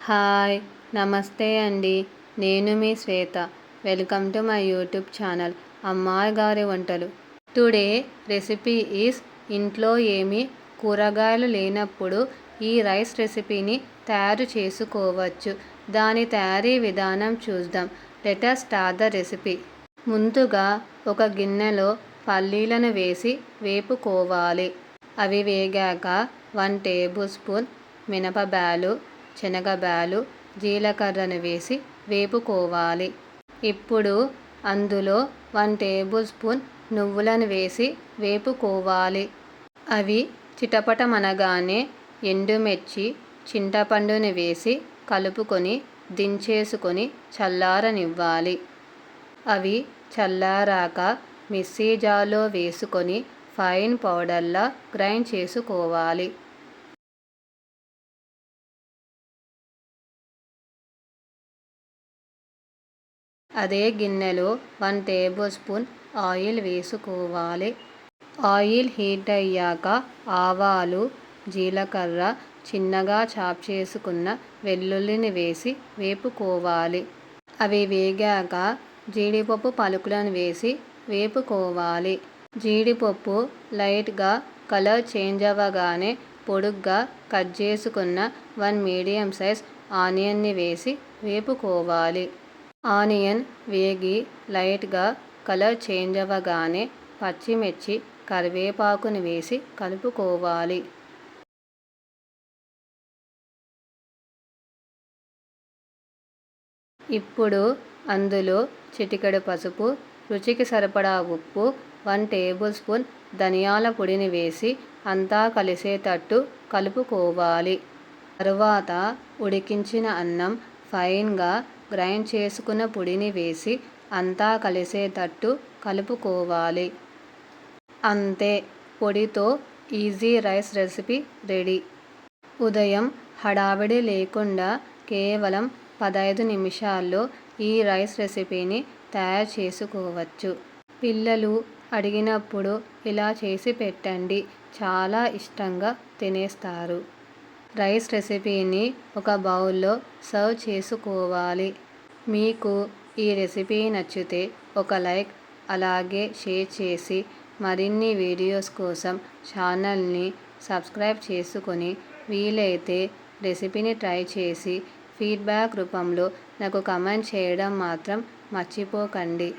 Hi నమస్తే అండి. నేను మీ Shweta. Welcome to my YouTube channel అమ్మాయి గారి వంటలు. టుడే రెసిపీ ఈస్ ఇంట్లో ఏమి కూరగాయలు లేనప్పుడు ఈ రైస్ రెసిపీని తయారు చేసుకోవచ్చు. దాని తయారీ విధానం చూద్దాం. Let's start the recipe. ముందుగా ఒక గిన్నెలో పల్లీలను వేసి వేపుకోవాలి. అవి వేగాక వన్ టేబుల్ స్పూన్ మినపబ్యాలు శనగబ్యాలు జీలకర్రను వేసి వేపుకోవాలి. ఇప్పుడు అందులో వన్ టేబుల్ స్పూన్ నువ్వులను వేసి వేపుకోవాలి. అవి చిటపటమనగానే ఎండుమిర్చి చింతపండుని వేసి కలుపుకొని దించేసుకొని చల్లారనివ్వాలి. అవి చల్లారాక మిక్సీ జార్లో వేసుకొని ఫైన్ పౌడర్లా గ్రైండ్ చేసుకోవాలి. అదే గిన్నెలో వన్ టేబుల్ స్పూన్ ఆయిల్ వేసుకోవాలి. ఆయిల్ హీట్ అయ్యాక ఆవాలు జీలకర్ర చిన్నగా చాప్ చేసుకున్న వెల్లుల్లిని వేసి వేపుకోవాలి. అవి వేగాక జీడిపప్పు పలుకులను వేసి వేపుకోవాలి. జీడిపప్పు లైట్గా కలర్ చేంజ్ అవ్వగానే పొడుగ్గా కట్ చేసుకున్న వన్ మీడియం సైజ్ ఆనియన్ని వేసి వేపుకోవాలి. ఆనియన్ వేగి లైట్గా కలర్ చేంజ్ అవ్వగానే పచ్చిమిర్చి కరివేపాకుని వేసి కలుపుకోవాలి. ఇప్పుడు అందులో చిటికెడు పసుపు రుచికి సరిపడా ఉప్పు వన్ టేబుల్ స్పూన్ ధనియాల పొడిని వేసి అంతా కలిసేటట్టు కలుపుకోవాలి. తరువాత ఉడికించిన అన్నం ఫైన్గా గ్రైండ్ చేసుకున్న పొడిని వేసి అంతా కలిసేటట్టు కలుపుకోవాలి. అంతే పొడితో ఈజీ రైస్ రెసిపీ రెడీ. ఉదయం హడావిడి లేకుండా కేవలం పదహైదు నిమిషాల్లో ఈ రైస్ రెసిపీని తయారు చేసుకోవచ్చు. పిల్లలు అడిగినప్పుడు ఇలా చేసి పెట్టండి చాలా ఇష్టంగా తినేస్తారు. రైస్ రెసిపీని ఒక బౌల్లో సర్వ్ చేసుకోవాలి. మీకు ఈ రెసిపీ నచ్చితే ఒక లైక్ అలాగే షేర్ చేసి మరిన్ని వీడియోస్ కోసం ఛానల్ని సబ్స్క్రైబ్ చేసుకొని వీలైతే రెసిపీని ట్రై చేసి ఫీడ్బ్యాక్ రూపంలో నాకు కమెంట్ చేయడం మాత్రం మర్చిపోకండి.